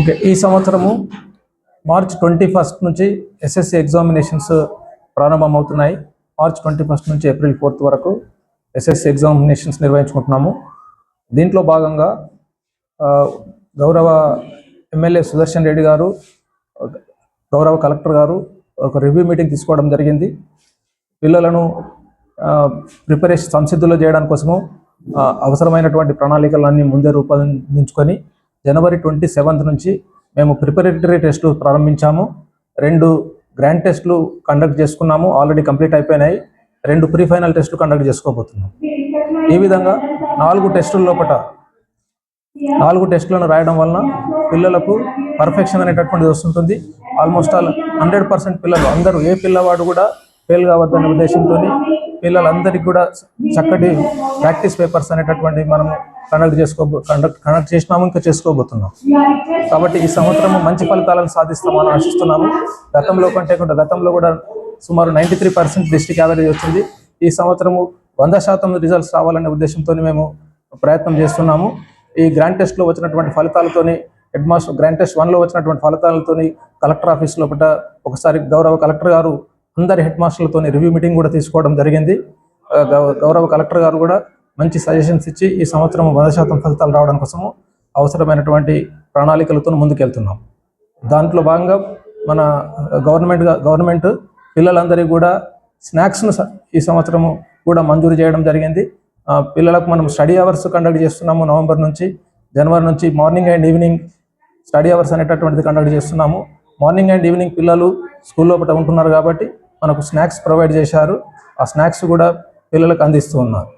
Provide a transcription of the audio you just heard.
Okay ఈ సంవత్సరము March twenty first నుంచి ఎస్ఎస్సి ఎగ్జామినేషన్స్ ప్రారంభమవుతున్నాయి. మార్చ్ ట్వంటీ ఫస్ట్ నుంచి ఏప్రిల్ ఫోర్త్ వరకు ఎస్ఎస్సి ఎగ్జామినేషన్స్ నిర్వహించుకుంటున్నాము. దీంట్లో భాగంగా గౌరవ ఎమ్మెల్యే సుదర్శన్ రెడ్డి గారు గౌరవ కలెక్టర్ గారు ఒక రివ్యూ మీటింగ్ తీసుకోవడం జరిగింది. పిల్లలను ప్రిపరేషన్ సంసిద్ధులు చేయడానికి కోసము అవసరమైనటువంటి ప్రణాళికలన్నీ ముందే రూపొందించుకొని జనవరి ట్వంటీ సెవెంత్ నుంచి మేము ప్రిపరేటరీ టెస్టులు ప్రారంభించాము. రెండు గ్రాండ్ టెస్టులు కండక్ట్ చేసుకున్నాము. ఆల్రెడీ కంప్లీట్ అయిపోయినాయి. రెండు ప్రీ ఫైనల్ టెస్టులు కండక్ట్ చేసుకోబోతున్నాం. ఈ విధంగా నాలుగు టెస్టుల లోపల నాలుగు టెస్టులను రాయడం వలన పిల్లలకు పర్ఫెక్షన్ అనేటటువంటిది వస్తుంటుంది. ఆల్మోస్ట్ ఆల్ హండ్రెడ్ పర్సెంట్ పిల్లలు అందరూ ఏ పిల్లవాడు కూడా ఫెయిల్ కావద్దనే ఉద్దేశంతో పిల్లలందరికీ కూడా చక్కటి ప్రాక్టీస్ పేపర్స్ అనేటటువంటి మనము కండక్ట్ చేసుకో కండక్ట్ కండక్ట్ చేసినాము ఇంకా చేసుకోబోతున్నాం. కాబట్టి ఈ సంవత్సరం మంచి ఫలితాలను సాధిస్తామని ఆశిస్తున్నాము. గతంలో కంటే కూడా గతంలో కూడా సుమారు ninety three percent district average వచ్చింది. ఈ సంవత్సరము వంద శాతం రిజల్ట్స్ రావాలనే ఉద్దేశంతో మేము ప్రయత్నం చేస్తున్నాము. ఈ గ్రాండ్ టెస్ట్లో వచ్చినటువంటి ఫలితాలతోని హెడ్ మాస్టర్ గ్రాండ్ టెస్ట్ వన్లో వచ్చినటువంటి ఫలితాలతోని కలెక్టర్ ఆఫీస్లో లోపల ఒకసారి గౌరవ కలెక్టర్ గారు అందరి హెడ్ మాస్టర్లతో రివ్యూ మీటింగ్ కూడా తీసుకోవడం జరిగింది. గౌ- గౌరవ కలెక్టర్ గారు కూడా మంచి సజెషన్స్ ఇచ్చి ఈ సంవత్సరం వంద శాతం ఫలితాలు రావడం కోసము అవసరమైనటువంటి ప్రణాళికలతో ముందుకెళ్తున్నాం. దాంట్లో భాగంగా మన గవర్నమెంట్ గవర్నమెంట్ పిల్లలందరికీ కూడా స్నాక్స్ను ఈ సంవత్సరము కూడా మంజూరు చేయడం జరిగింది. పిల్లలకు మనం స్టడీ అవర్స్ కండక్ట్ చేస్తున్నాము. నవంబర్ నుంచి జనవరి నుంచి morning and evening study hours అనేటటువంటిది కండక్ట్ చేస్తున్నాము. మార్నింగ్ అండ్ ఈవినింగ్ పిల్లలు స్కూల్లో లోపల ఉంటున్నారు కాబట్టి మనకు స్నాక్స్ ప్రొవైడ్ చేశారు. ఆ స్నాక్స్ కూడా పిల్లలకు అందిస్తూ ఉన్నారు.